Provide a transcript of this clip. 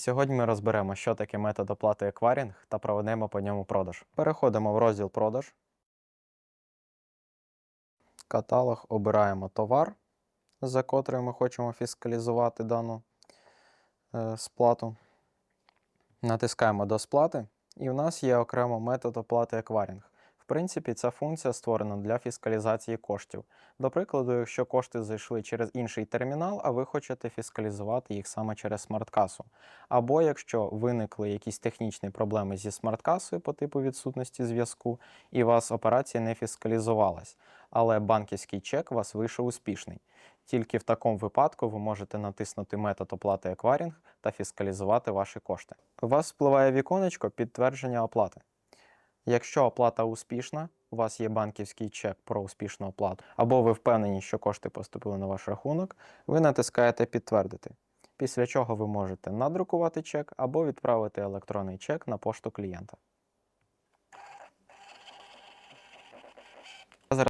Сьогодні ми розберемо, що таке метод оплати еквайринг та проведемо по ньому продаж. Переходимо в розділ продаж. Каталог обираємо товар, за котрий ми хочемо фіскалізувати дану е, сплату. Натискаємо до сплати, і в нас є окремо метод оплати еквайринг. Принципі, ця функція створена для фіскалізації коштів. До прикладу, якщо кошти зайшли через інший термінал, а ви хочете фіскалізувати їх саме через смарт-касу. Або якщо виникли якісь технічні проблеми зі смарт-касою по типу відсутності зв'язку, і у вас операція не фіскалізувалась, але банківський чек у вас вийшов успішний. Тільки в такому випадку ви можете натиснути метод оплати еквайринг та фіскалізувати ваші кошти. У вас впливає віконечко підтвердження оплати. Якщо оплата успішна, у вас є банківський чек про успішну оплату, або ви впевнені, що кошти поступили на ваш рахунок, ви натискаєте підтвердити. Після чого ви можете надрукувати чек або відправити електронний чек на пошту клієнта.